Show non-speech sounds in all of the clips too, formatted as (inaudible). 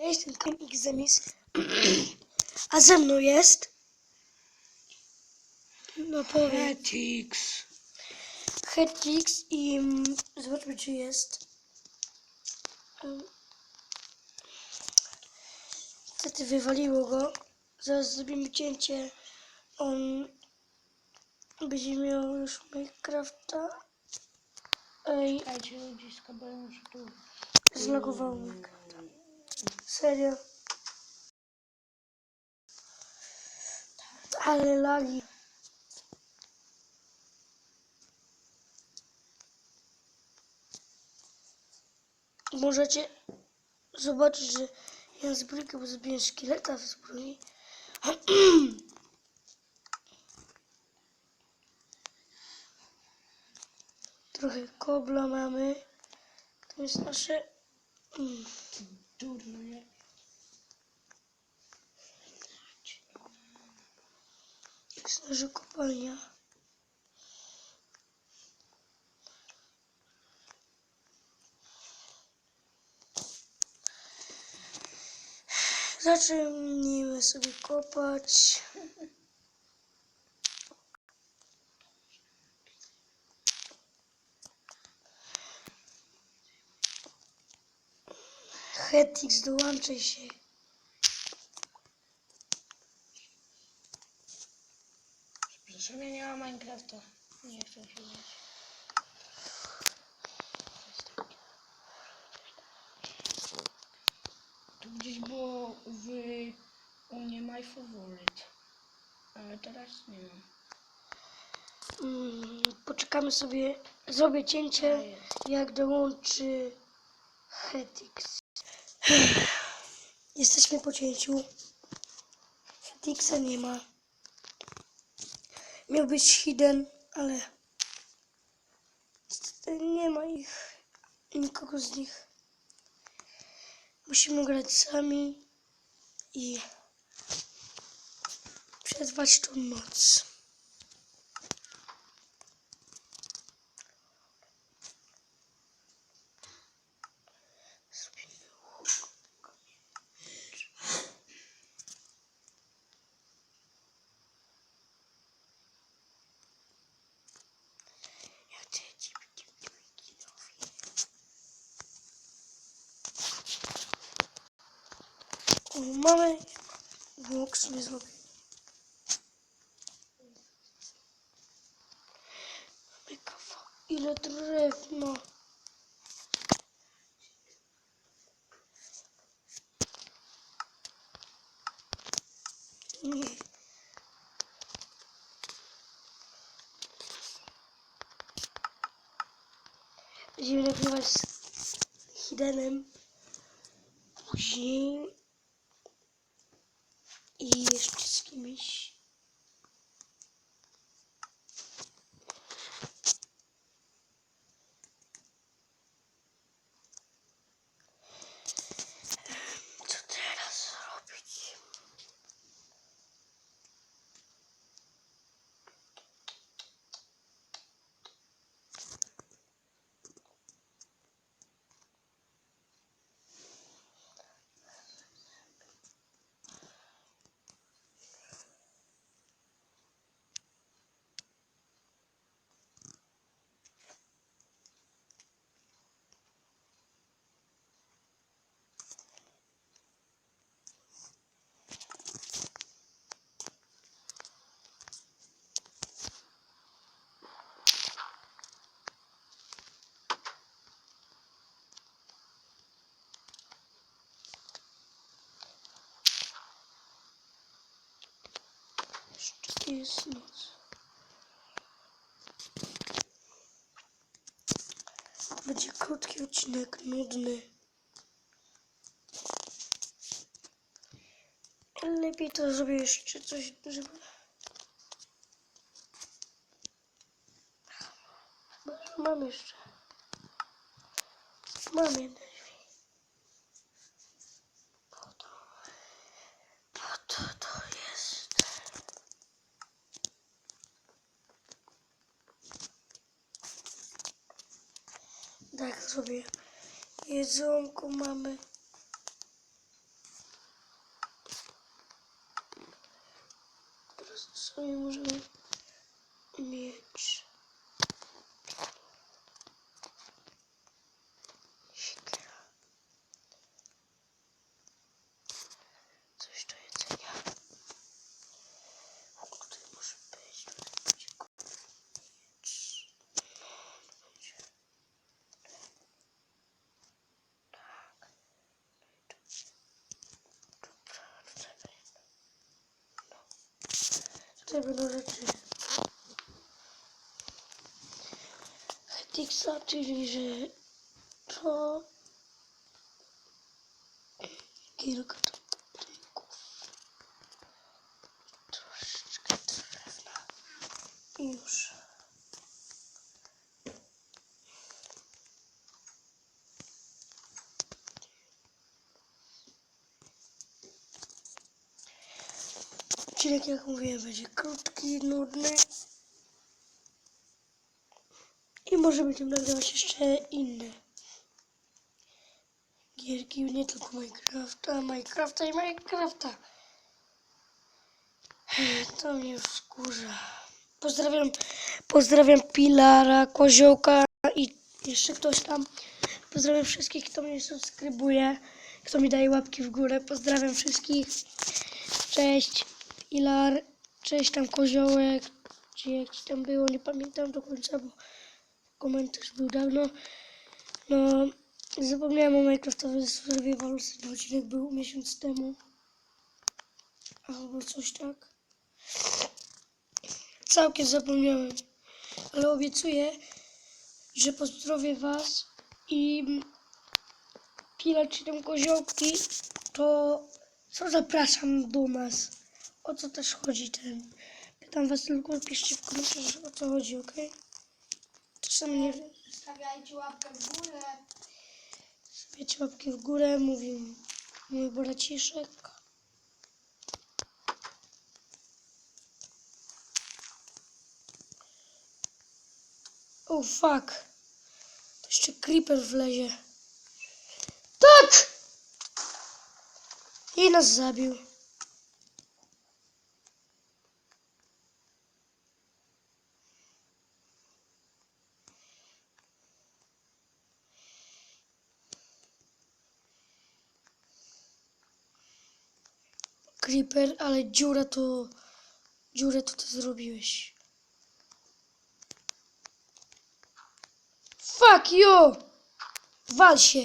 Ja jestem Komik Zemis, a ze mną jest... No powiem. Etix. Hetix i mm, zobaczmy czy jest. Em, Niestety wywaliło go. Zaraz zrobimy cięcie. On będzie miał już Minecrafta. Ej, Dajcie ludziska, bo ja muszę tu... zlogował Minecrafta. Serio. Ale lagi. Możecie zobaczyć, że ja zbrójkę, bo zrobiłem szkieleta w zbroi. (clears throat) Trochę kobla mamy. To jest nasze... Mm. To jest nasza kopalnia. Zacznijmy sobie kopać. Hetix, dołączaj się. Przepraszam, ja nie mam Minecrafta. Nie chcę się mieć. Tu gdzieś było w... u mnie my favorite. Ale teraz nie mam. Mm, poczekamy sobie, zrobię cięcie, jest. jak dołączy Hetix. Jesteśmy po cięciu. Hetixa nie ma. Miał być hidden, ale niestety nie ma ich, nikogo z nich. Musimy grać sami i przetrwać tą noc. Mamy zrobię. Mamy kawał. Ile drewna. Nie. Będziemy nagrywać z Hidenem. Później. I jeszcze jest noc. Będzie krótki odcinek, nudny. Lepiej to zrobię jeszcze coś, żeby... Mam jeszcze. Mam jeden sobie jedzonku mamy. Teraz sobie możemy mieć. da bir öğretiyor. Dik saptırıcı. Top. Geri katıl. Yiyor. Odcinek, jak mówiłem, będzie krótki, nudny. I może będziemy nagrywać jeszcze inne gierki, nie tylko Minecrafta, Minecrafta i Minecrafta. To mnie wkurza. Pozdrawiam, pozdrawiam Pilara, Koziołka i jeszcze ktoś tam. Pozdrawiam wszystkich, kto mnie subskrybuje, kto mi daje łapki w górę. Pozdrawiam wszystkich. Cześć, Pilar, cześć tam Koziołek, czy jakiś tam było, nie pamiętam do końca, bo komentarz był dawno. No, zapomniałem o Minecraftowym Survivalu, ten odcinek był miesiąc temu. Albo coś tak. Całkiem zapomniałem. Ale obiecuję, że pozdrowię was i Pilar czy tam koziołki, to co zapraszam do nas. O co też chodzi ten. Pytam was tylko, piszcie w komentarzach o co chodzi, ok? Czasami nie wiem. Stawiajcie łapkę w górę. Wiecie, łapki w górę, mówił mój braciszek. Oh fuck. To jeszcze creeper wlezie. Tak! I nas zabił. Creeper, ale dziura to... Dziurę to ty zrobiłeś. Fuck you! Wal się!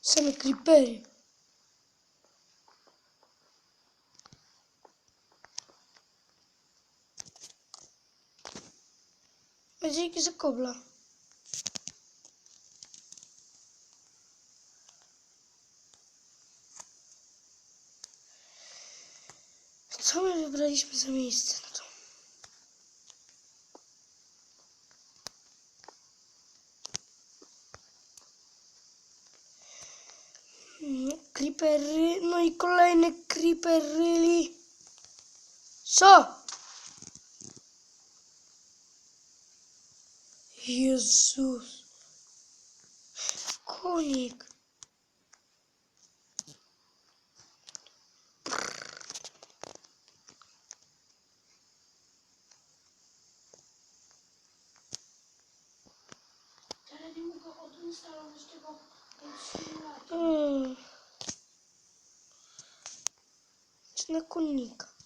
Same creepery. Dzięki za kobla. Co my wybraliśmy za miejsce na to? No, creepery, no i kolejny creeper really. Co? Иисус. Коник. Чеснокуника.